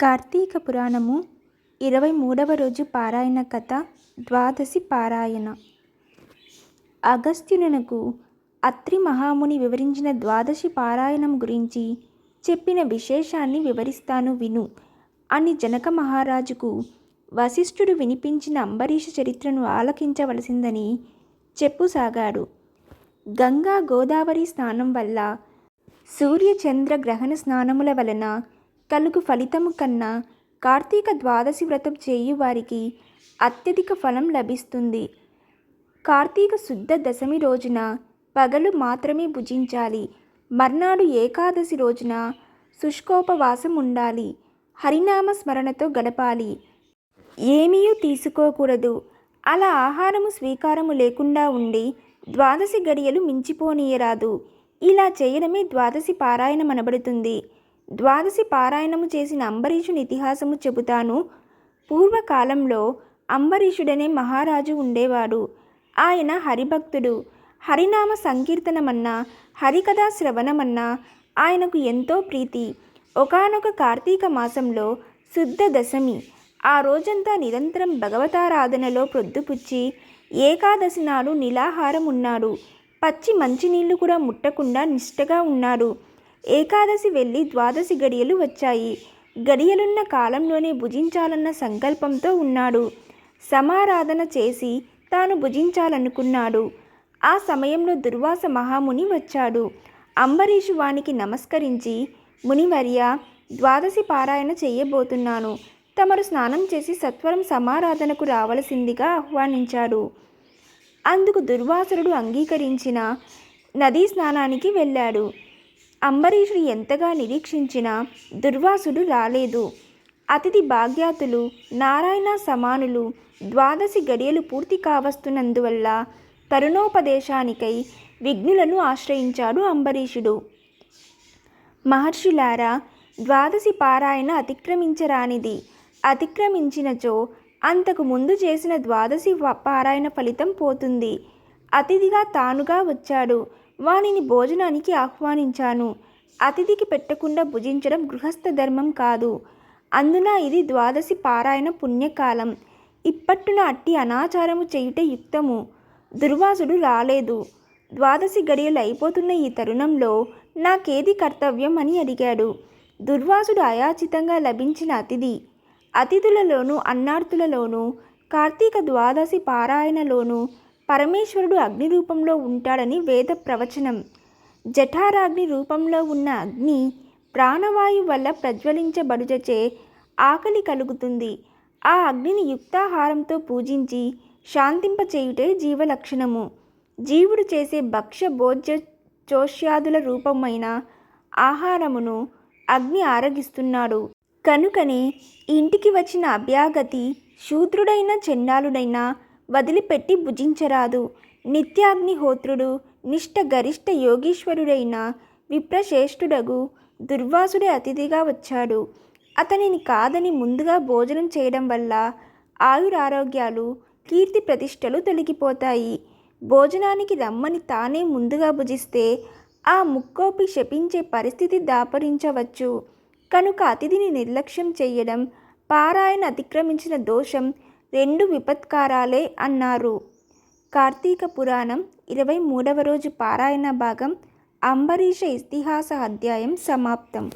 కార్తీక పురాణము ఇరవై మూడవ రోజు పారాయణ కథ ద్వాదశి పారాయణ. అగస్త్యునకు అత్రి మహాముని వివరించిన ద్వాదశి పారాయణం గురించి చెప్పిన విశేషాన్ని వివరిస్తాను విను. అని జనక మహారాజుకు వశిష్ఠుడు వినిపించిన అంబరీష చరిత్రను ఆలకించవలసిందని చెప్పుసాగాడు గంగా గోదావరి స్నానం వల్ల సూర్య చంద్ర గ్రహణ స్నానముల వలన కలుగు ఫలితము కన్నా కార్తీక ద్వాదశి వ్రతం చేయు వారికి అత్యధిక ఫలం లభిస్తుంది. కార్తీక శుద్ధ దశమి రోజున పగలు మాత్రమే భుజించాలి. మర్నాడు ఏకాదశి రోజున శుష్కోపవాసం ఉండాలి. హరినామ స్మరణతో గడపాలి. ఏమీ తీసుకోకూడదు. అలా ఆహారము స్వీకారము లేకుండా ఉండి ద్వాదశి గడియలు మించిపోనీయరాదు. ఇలా చేయడమే ద్వాదశి పారాయణం అనబడుతుంది. ద్వాదశి పారాయణము చేసిన అంబరీషుని ఇతిహాసము చెబుతాను. పూర్వకాలంలో అంబరీషుడనే మహారాజు ఉండేవాడు. ఆయన హరిభక్తుడు. హరినామ సంకీర్తనమన్నా హరికథా శ్రవణమన్నా ఆయనకు ఎంతో ప్రీతి. ఒకనొక కార్తీక మాసంలో శుద్ధ దశమి. ఆ రోజంతా నిరంతరం భగవతారాధనలో ప్రొద్దుపుచ్చి ఏకాదశి నాడు నిలాహారం ఉన్నాడు పచ్చి మంచినీళ్ళు కూడా ముట్టకుండా నిష్టగా ఉన్నాడు ఏకాదశి వెళ్ళి ద్వాదశి గడియలు వచ్చాయి. గడియలున్న కాలంలోనే భుజించాలన్న సంకల్పంతో ఉన్నాడు. సమారాధన చేసి తాను భుజించాలనుకున్నాడు. ఆ సమయంలో దుర్వాస మహాముని వచ్చాడు. అంబరీషు వానికి నమస్కరించి మునివర్య ద్వాదశి పారాయణ చేయబోతున్నాను. తమరు స్నానం చేసి సత్వరం సమారాధనకు రావలసిందిగా ఆహ్వానించాడు. అందుకు దుర్వాసురుడు అంగీకరించిన నదీ స్నానానికి వెళ్ళాడు. అంబరీషుడు ఎంతగా నిరీక్షించినా దుర్వాసుడు రాలేదు. అతిథి భాగ్యాతులు నారాయణ సమానులు ద్వాదశి గడియలు పూర్తి కావస్తున్నందువల్ల తరుణోపదేశానికై విఘ్నులను ఆశ్రయించాడు అంబరీషుడు. మహర్షులారా ద్వాదశి పారాయణ అతిక్రమించరానిది. అతిక్రమించినచో అంతకు ముందు చేసిన ద్వాదశి పారాయణ ఫలితం పోతుంది. అతిథిగా తానుగా వచ్చాడు. వానిని భోజనానికి ఆహ్వానించాను. అతిథికి పెట్టకుండా భుజించడం గృహస్థ ధర్మం కాదు. అందున ఇది ద్వాదశి పారాయణ పుణ్యకాలం. ఇప్పట్టున అట్టి అనాచారము చేయుట యుక్తము. దుర్వాసుడు రాలేదు. ద్వాదశి గడియలు అయిపోతున్న ఈ తరుణంలో నాకేది కర్తవ్యం అని అడిగాడు. దుర్వాసుడు అయాచితంగా లభించిన అతిథి. అతిథులలోనూ అన్నార్థులలోనూ కార్తీక ద్వాదశి పారాయణలోనూ పరమేశ్వరుడు అగ్ని రూపంలో ఉంటాడని వేద ప్రవచనం. జఠారాగ్ని రూపంలో ఉన్న అగ్ని ప్రాణవాయు వల్ల ప్రజ్వలించబడుచచే ఆకలి కలుగుతుంది. ఆ అగ్నిని యుక్తాహారంతో పూజించి శాంతింపచేయుటే జీవలక్షణము. జీవుడు చేసే భక్ష్య భోజ్య చోష్యాదుల రూపమైన ఆహారమును అగ్ని ఆరగిస్తున్నాడు. కనుకనే ఇంటికి వచ్చిన అభ్యాగతి శూద్రుడైన చెండాలుడైనా వదిలిపెట్టి భుజించరాదు. నిత్యాగ్నిహోత్రుడు నిష్ట గరిష్ట యోగీశ్వరుడైన విప్రశ్రేష్ఠుడగు దుర్వాసుడే అతిథిగా వచ్చాడు. అతనిని కాదని ముందుగా భోజనం చేయడం వల్ల ఆయురారోగ్యాలు కీర్తి ప్రతిష్టలు తొలగిపోతాయి. భోజనానికి రమ్మని తానే ముందుగా భుజిస్తే ఆ ముక్కోపి శపించే పరిస్థితి దాపరించవచ్చు. కనుక అతిథిని నిర్లక్ష్యం చేయడం పారాయణ అతిక్రమించిన దోషం రెండు విపత్కారాలే అన్నారు. కార్తీక పురాణం ఇరవై మూడవ రోజు పారాయణ భాగం అంబరీష ఇతిహాస అధ్యాయం సమాప్తం.